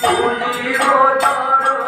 পুজিব তারা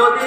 যদি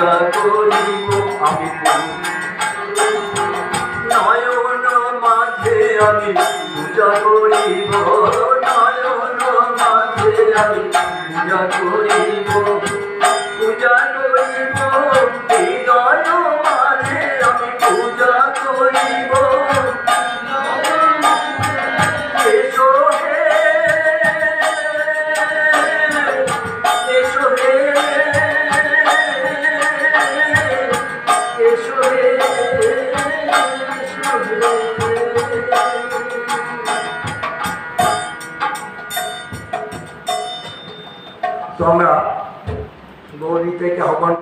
যা করিব আমি। নয়ন মাঝে আমি পূজা করিব নয়ন মাঝে আমি পূজা করিব। তো আমরা গৌরী থেকে আহ্বান